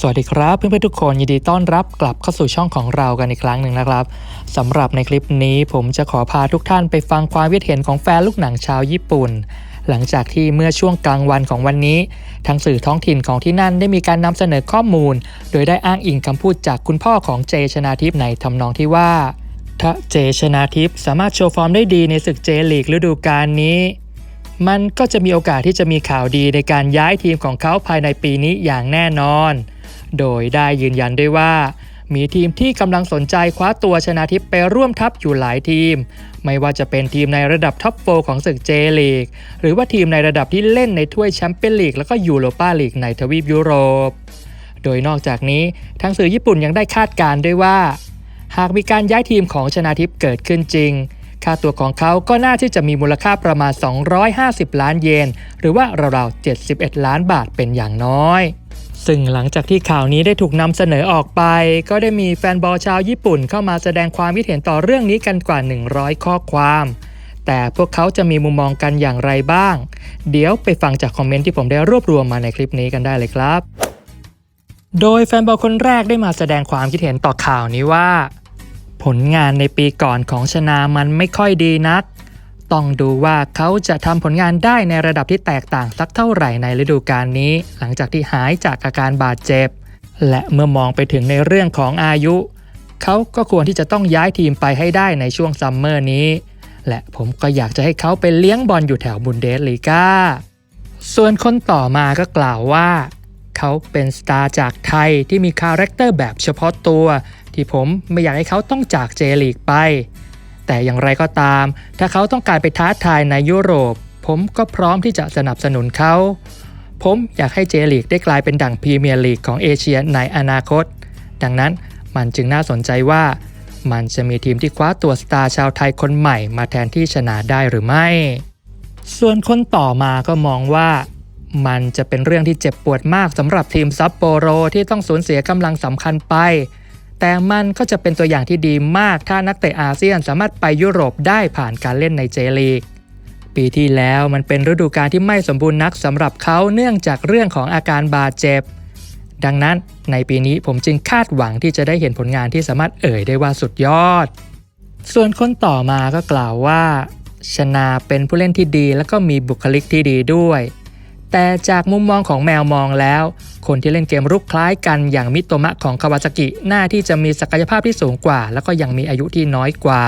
สวัสดีครับเพื่อนๆทุกคนยินดีต้อนรับกลับเข้าสู่ช่องของเรากันอีกครั้งหนึ่งนะครับสำหรับในคลิปนี้ผมจะขอพาทุกท่านไปฟังความคิดเห็นของแฟนลูกหนังชาวญี่ปุ่น หลังจากที่เมื่อช่วงกลางวันของวันนี้ทางสื่อท้องถิ่นของที่นั่นได้มีการนำเสนอข้อมูล โดยได้อ้างอิงคำพูดจากคุณพ่อของเจชนาทิพย์ในทำนองที่ว่าถ้าเจชนาทิพย์สามารถโชว์ฟอร์มได้ดีในศึกเจลีกฤดูกาลนี้ มันก็จะมีโอกาสที่จะมีข่าวดีในการย้ายทีมของเขาภายในปีนี้อย่างแน่นอน โดยได้ยืนยันด้วยว่า มีทีมที่กำลังสนใจคว้าตัวชนะทิพย์ไปร่วมทัพอยู่หลายทีม ไม่ว่าจะเป็นทีมในระดับท็อปโฟของศึกเจลีก หรือว่าทีมในระดับที่เล่นในถ้วยแชมเปี้ยนลีกแล้วก็ยูโรปาลีกในทวีปยุโรป โดยนอกจากนี้ทางสื่อญี่ปุ่นยังได้คาดการณ์ด้วยว่า หากมีการย้ายทีมของชนาทิพย์เกิดขึ้นจริงค่าตัวของเขาก็น่าที่จะมีมูลค่าประมาณ 250 ล้านเยน หรือว่าราวๆ 71 ล้านบาทเป็นอย่างน้อย ซึ่งหลังจากที่ข่าวนี้ได้ถูกนำเสนอออกไป ก็ได้มีแฟนบอลชาวญี่ปุ่นเข้ามาแสดงความคิดเห็นต่อเรื่องนี้กันกว่า 100 ข้อความ แต่พวกเขาจะมีมุมมองกันอย่างไรบ้าง เดี๋ยวไปฟังจากคอมเมนต์ที่ผมได้รวบรวมมาในคลิปนี้กันได้เลยครับ โดยแฟนบอลคนแรกได้มาแสดงความคิดเห็นต่อข่าวนี้ว่า ผลงานในปีก่อนของชนามันไม่ค่อยดีนัก ต้องดูว่าเขาจะทำผลงานได้ในระดับที่แตกต่างสักเท่าไหร่ในฤดูกาลนี้ หลังจากที่หายจากอาการบาดเจ็บ และเมื่อมองไปถึงในเรื่องของอายุ เขาก็ควรที่จะต้องย้ายทีมไปให้ได้ในช่วงซัมเมอร์นี้ และผมก็อยากจะให้เขาไปเลี้ยงบอลอยู่แถวบุนเดสลีกาส่วนคนต่อมาก็กล่าวว่า เขาเป็นสตาร์จากไทยที่มีคาแรคเตอร์แบบเฉพาะตัว ที่ผมไม่อยากให้เขาต้องจากเจลีกไป แต่อย่างไรก็ตาม ถ้าเขาต้องการไปท้าทายในยุโรป ผมก็พร้อมที่จะสนับสนุนเขา ผมอยากให้เจลีกได้กลายเป็นดั่งพรีเมียร์ลีกของเอเชียในอนาคต ดังนั้นมันจึงน่าสนใจว่า มันจะมีทีมที่คว้าตัวสตาร์ชาวไทยคนใหม่มาแทนที่ชนะได้หรือไม่ ส่วนคนต่อมาก็มองว่ามันจะเป็นเรื่องที่เจ็บปวดมากสำหรับทีมซัปโปโรที่ต้องสูญเสียกำลังสำคัญไป แต่มันก็จะเป็นตัวอย่างที่ดีมากถ้านักเตะอาเซียนสามารถไปยุโรปได้ผ่านการเล่นในเจลีก ปีที่แล้วมันเป็นฤดูกาลที่ไม่สมบูรณ์นักสำหรับเขาเนื่องจากเรื่องของอาการบาดเจ็บ ดังนั้นในปีนี้ผมจึงคาดหวังที่จะได้เห็นผลงานที่สามารถเอ่ยได้ว่าสุดยอด ส่วนคนต่อมาก็กล่าวว่า ชนาเป็นผู้เล่นที่ดีและก็มีบุคลิกที่ดีด้วย แต่จากมุมมองของแมวมองแล้ว คนที่เล่นเกมรุกคล้ายกันอย่างมิโตมะของคาวาซากิน่าที่จะมีศักยภาพที่สูงกว่า แล้วก็ยังมีอายุที่น้อยกว่า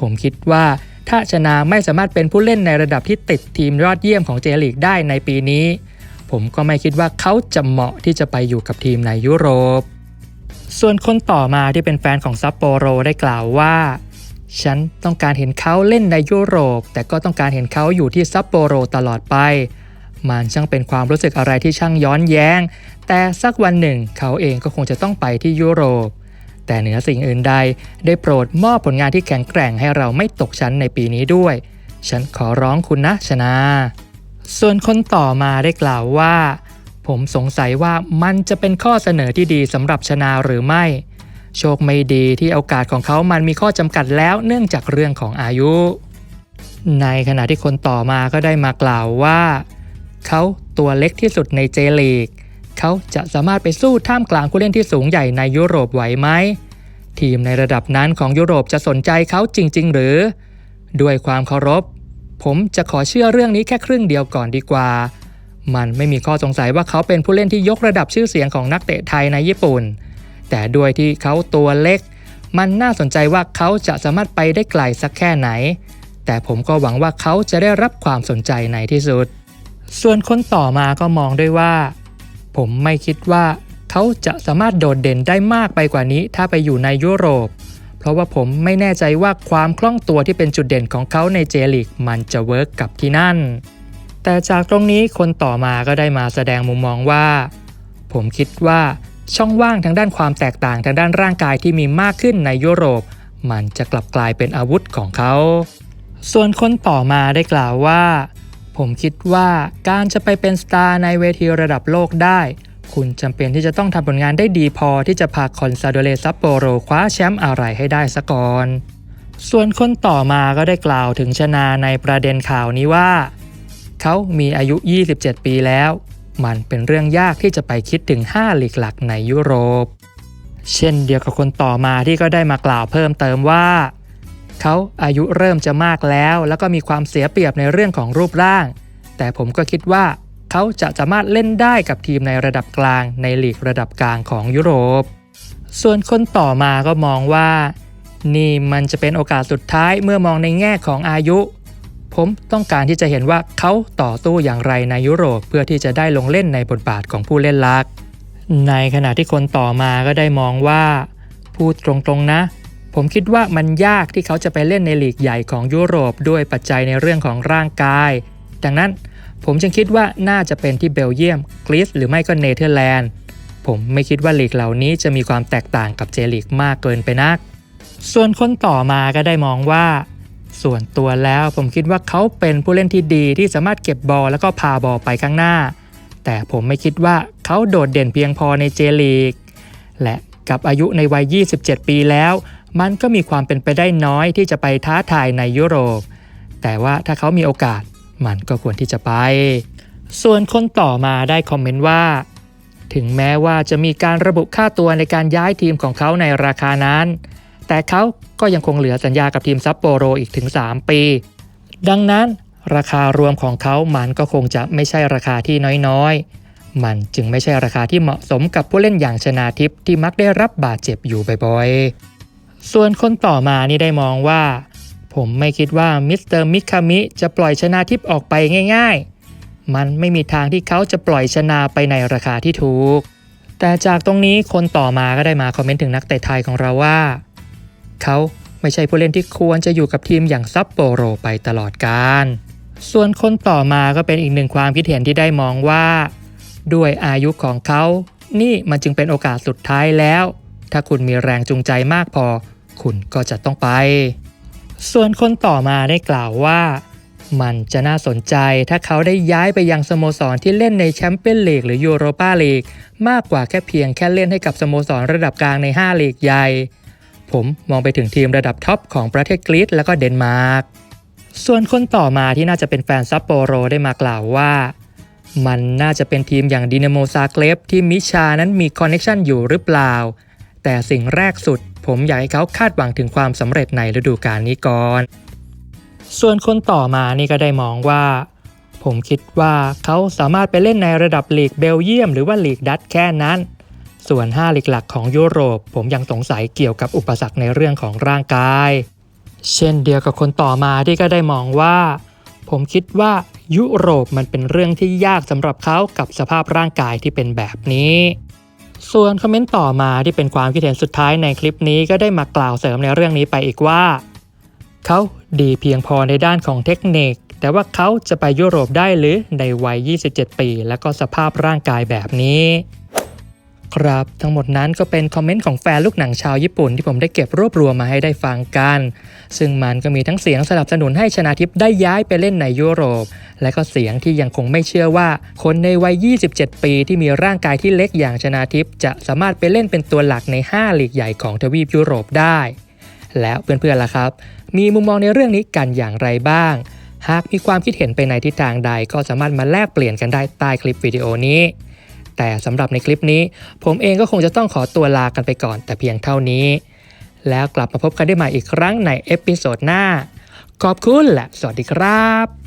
ผมคิดว่าถ้าชนาไม่สามารถเป็นผู้เล่นในระดับที่ติดทีมยอดเยี่ยมของเจลีกได้ในปีนี้ ผมก็ไม่คิดว่าเขาจะเหมาะที่จะไปอยู่กับทีมในยุโรป ส่วนคนต่อมาที่เป็นแฟนของซัปโปโรได้กล่าวว่าฉันต้องการเห็นเขาเล่นในยุโรป แต่ก็ต้องการเห็นเขาอยู่ที่ซัปโปโรตลอดไป มันช่างเป็นความรู้สึกอะไรที่ช่างย้อนแย้ง แต่สักวันหนึ่งเขาเองก็คงจะต้องไปที่ยุโรป แต่เหนือสิ่งอื่นใด ได้โปรดมอบผลงานที่แข็งแกร่งให้เราไม่ตกชั้นในปีนี้ด้วย ฉันขอร้องคุณนะชนาส่วนคนต่อมาได้กล่าวว่า ผมสงสัยว่ามันจะเป็นข้อเสนอที่ดีสำหรับชนาหรือไม่ โชคไม่ดีที่โอกาสของเขามันมีข้อจำกัดแล้วเนื่องจากเรื่องของอายุในขณะที่คนต่อมาก็ได้มากล่าวว่า เขาตัวเล็กที่สุดในเจลีก เขาจะสามารถไปสู้ท่ามกลางผู้เล่นที่สูงใหญ่ในยุโรปไหวไหม ทีมในระดับนั้นของยุโรปจะสนใจเขาจริง ๆ หรือ ด้วยความเคารพ ผมจะขอเชื่อเรื่องนี้แค่ครึ่งเดียวก่อนดีกว่า มันไม่มีข้อสงสัยว่าเขาเป็นผู้เล่นที่ยกระดับชื่อเสียงของนักเตะไทยในญี่ปุ่น แต่ด้วยที่เขาตัวเล็ก มันน่าสนใจว่าเขาจะสามารถไปได้ไกลสักแค่ไหน แต่ผมก็หวังว่าเขาจะได้รับความสนใจในที่สุด ส่วนคนต่อมาก็มองด้วยว่า ผมไม่คิดว่าเขาจะสามารถโดดเด่นได้มากไปกว่านี้ถ้าไปอยู่ในยุโรป เพราะว่าผมไม่แน่ใจว่าความคล่องตัวที่เป็นจุดเด่นของเขาในเจลีกมันจะเวิร์กกับที่นั่น แต่จากตรงนี้คนต่อมาก็ได้มาแสดงมุมมองว่า ผมคิดว่าช่องว่างทางด้านความแตกต่างทางด้านร่างกายที่มีมากขึ้นในยุโรป มันจะกลับกลายเป็นอาวุธของเขา ส่วนคนต่อมาได้กล่าวว่า ผมคิดว่าการจะไปเป็นสตาร์ในเวทีระดับโลกได้ คุณจำเป็นที่จะต้องทำผลงานได้ดีพอที่จะพาคอนซาโดเลซัปโปโรคว้าแชมป์อะไรให้ได้ซะก่อน ส่วนคนต่อมาก็ได้กล่าวถึงชนาในประเด็นข่าวนี้ว่า เขามีอายุ 27 ปีแล้ว มันเป็นเรื่องยากที่จะไปคิดถึง 5 หลีกหลักในยุโรป เช่นเดียวกับคนต่อมาที่ก็ได้มากล่าวเพิ่มเติมว่า เขาอายุเริ่มจะมากแล้ว แล้วก็มีความเสียเปรียบในเรื่องของรูปร่าง แต่ผมก็คิดว่าเขาจะสามารถเล่นได้กับทีมในระดับกลางในลีกระดับกลางของยุโรป ส่วนคนต่อมาก็มองว่า นี่มันจะเป็นโอกาสสุดท้ายเมื่อมองในแง่ของอายุ ผมต้องการที่จะเห็นว่าเขาต่อสู้อย่างไรในยุโรปเพื่อที่จะได้ลงเล่นในบทบาทของผู้เล่นหลัก ในขณะที่คนต่อมาก็ได้มองว่า พูดตรงๆนะ ผมคิดว่ามันยากที่เขาจะไปเล่นในลีกใหญ่ของยุโรปด้วยปัจจัยในเรื่องของร่างกาย ดังนั้นผมจึงคิดว่าน่าจะเป็นที่เบลเยียมกรีซหรือไม่ก็เนเธอร์แลนด์ ผมไม่คิดว่าลีกเหล่านี้จะมีความแตกต่างกับเจลีกมากเกินไปนัก ส่วนคนต่อมาก็ได้มองว่า ส่วนตัวแล้วผมคิดว่าเขาเป็นผู้เล่นที่ดีที่สามารถเก็บบอลแล้วก็พาบอลไปข้างหน้า แต่ผมไม่คิดว่าเขาโดดเด่นเพียงพอในเจลีก และกับอายุในวัย 27 ปีแล้ว มันก็มีความเป็นไปได้น้อยที่จะไปท้าทายในยุโรป แต่ว่าถ้าเขามีโอกาสมันก็ควรที่จะไป ส่วนคนต่อมาได้คอมเมนต์ว่า ถึงแม้ว่าจะมีการระบุค่าตัวในการย้ายทีมของเขาในราคานั้น แต่เขาก็ยังคงเหลือสัญญากับทีมซัปโปโรอีกถึง 3 ปี ดังนั้นราคารวมของเขามันก็คงจะไม่ใช่ราคาที่น้อยๆ มันจึงไม่ใช่ราคาที่เหมาะสมกับผู้เล่นอย่างชนาทิพย์ที่มักได้รับบาดเจ็บอยู่บ่อยๆ ส่วนคนต่อมานี่ได้มองว่า ผมไม่คิดว่ามิสเตอร์มิคามิจะปล่อยชนาทิพย์ออกไปง่าย ๆ มันไม่มีทางที่เขาจะปล่อยชนาไปในราคาที่ถูก แต่จากตรงนี้คนต่อมาก็ได้มาคอมเมนต์ถึงนักเตะไทยของเราว่า เขาไม่ใช่ผู้เล่นที่ควรจะอยู่กับทีมอย่างซัปโปโรไปตลอดกาลส่วนคนต่อมาก็เป็นอีกหนึ่งความคิดเห็นที่ได้มองว่า ด้วยอายุของเขา นี่มันจึงเป็นโอกาสสุดท้ายแล้ว ถ้าคุณมีแรงจูงใจมากพอ คุณก็จะต้องไป ส่วนคนต่อมาได้กล่าวว่า มันจะน่าสนใจถ้าเขาได้ย้ายไปยังสโมสรที่เล่นในแชมเปี้ยนลีกหรือยูโรปาลีกมากกว่าแค่เพียงแค่เล่นให้กับสโมสรระดับกลางใน 5 ลีกใหญ่ ผมมองไปถึงทีมระดับท็อปของประเทศกรีซและก็เดนมาร์กส่วนคนต่อมาที่น่าจะเป็นแฟนซัปโปโรได้มากล่าวว่า มันน่าจะเป็นทีมอย่างดินาโมซาเกลฟที่มิชานั้นมีคอนเนคชันอยู่หรือเปล่า แต่สิ่งแรกสุด ผมอยากให้เขาคาดหวังถึงความสำเร็จในฤดูกาลนี้ก่อน ส่วนคนต่อมานี่ก็ได้มองว่า ผมคิดว่าเขาสามารถไปเล่นในระดับลีกเบลเยียม หรือว่าลีกดัตแค่นั้น ส่วน 5 ลีกหลักของยุโรป ผมยังสงสัยเกี่ยวกับอุปสรรคในเรื่องของร่างกาย เช่นเดียวกับคนต่อมาที่ก็ได้มองว่า ผมคิดว่ายุโรปมันเป็นเรื่องที่ยากสำหรับเขากับสภาพร่างกายที่เป็นแบบนี้ ส่วนคอมเมนต์ต่อมาที่เป็นความคิดเห็นสุดท้ายในคลิปนี้ก็ได้มากล่าวเสริมในเรื่องนี้ไปอีกว่า เขาดีเพียงพอในด้านของเทคนิค แต่ว่าเขาจะไปยุโรปได้หรือในวัย 27 ปี และก็สภาพร่างกายแบบนี้ ครับ ทั้งหมดนั้นก็เป็นคอมเมนต์ของแฟนลูกหนังชาวญี่ปุ่นที่ผมได้เก็บรวบรวมมาให้ได้ฟังกัน ซึ่งมันก็มีทั้งเสียงสนับสนุนให้ชนาทิพย์ได้ย้ายไปเล่นในยุโรป และก็เสียงที่ยังคงไม่เชื่อว่า คนในวัย 27 ปีที่มีร่างกายที่เล็กอย่างชนาทิพย์จะสามารถไปเล่นเป็นตัวหลักใน 5 ลีกใหญ่ของทวีปยุโรปได้ แล้วเพื่อนๆล่ะครับ มีมุมมองในเรื่องนี้กันอย่างไรบ้าง หากมีความคิดเห็นไปในทิศทางใดก็สามารถมาแลกเปลี่ยนกันได้ใต้คลิปวิดีโอนี้ แต่สำหรับในคลิปนี้ ผมเองก็คงจะต้องขอตัวลากันไปก่อน แต่เพียงเท่านี้ แล้วกลับมาพบกันได้ใหม่อีกครั้งในเอพิโซดหน้า ขอบคุณและสวัสดีครับ